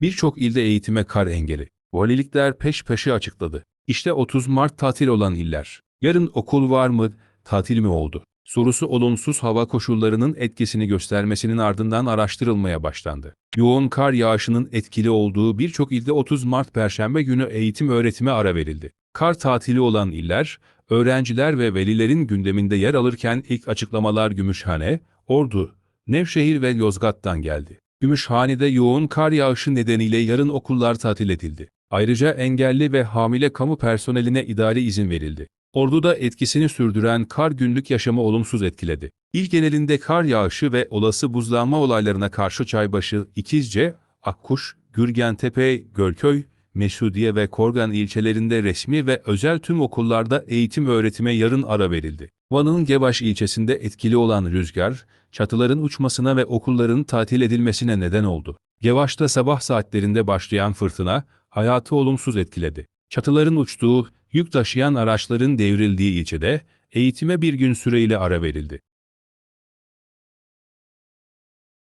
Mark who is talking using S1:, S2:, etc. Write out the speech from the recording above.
S1: Birçok ilde eğitime kar engeli. Valilikler peş peşe açıkladı. İşte 30 Mart tatil olan iller. Yarın okul var mı, tatil mi oldu? Sorusu olumsuz hava koşullarının etkisini göstermesinin ardından araştırılmaya başlandı. Yoğun kar yağışının etkili olduğu birçok ilde 30 Mart Perşembe günü eğitim öğretime ara verildi. Kar tatili olan iller, öğrenciler ve velilerin gündeminde yer alırken ilk açıklamalar Gümüşhane, Ordu, Nevşehir ve Yozgat'tan geldi. Gümüşhane'de yoğun kar yağışı nedeniyle yarın okullar tatil edildi. Ayrıca engelli ve hamile kamu personeline idari izin verildi. Ordu'da etkisini sürdüren kar günlük yaşamı olumsuz etkiledi. İl genelinde kar yağışı ve olası buzlanma olaylarına karşı Çaybaşı, İkizce, Akkuş, Gürgentepe, Gölköy, Mesudiye ve Korgan ilçelerinde resmi ve özel tüm okullarda eğitim öğretime yarın ara verildi. Van'ın Gebaş ilçesinde etkili olan rüzgar, çatıların uçmasına ve okulların tatil edilmesine neden oldu. Gevaş'ta sabah saatlerinde başlayan fırtına, hayatı olumsuz etkiledi. Çatıların uçtuğu, yük taşıyan araçların devrildiği ilçede, eğitime bir gün süreyle ara verildi.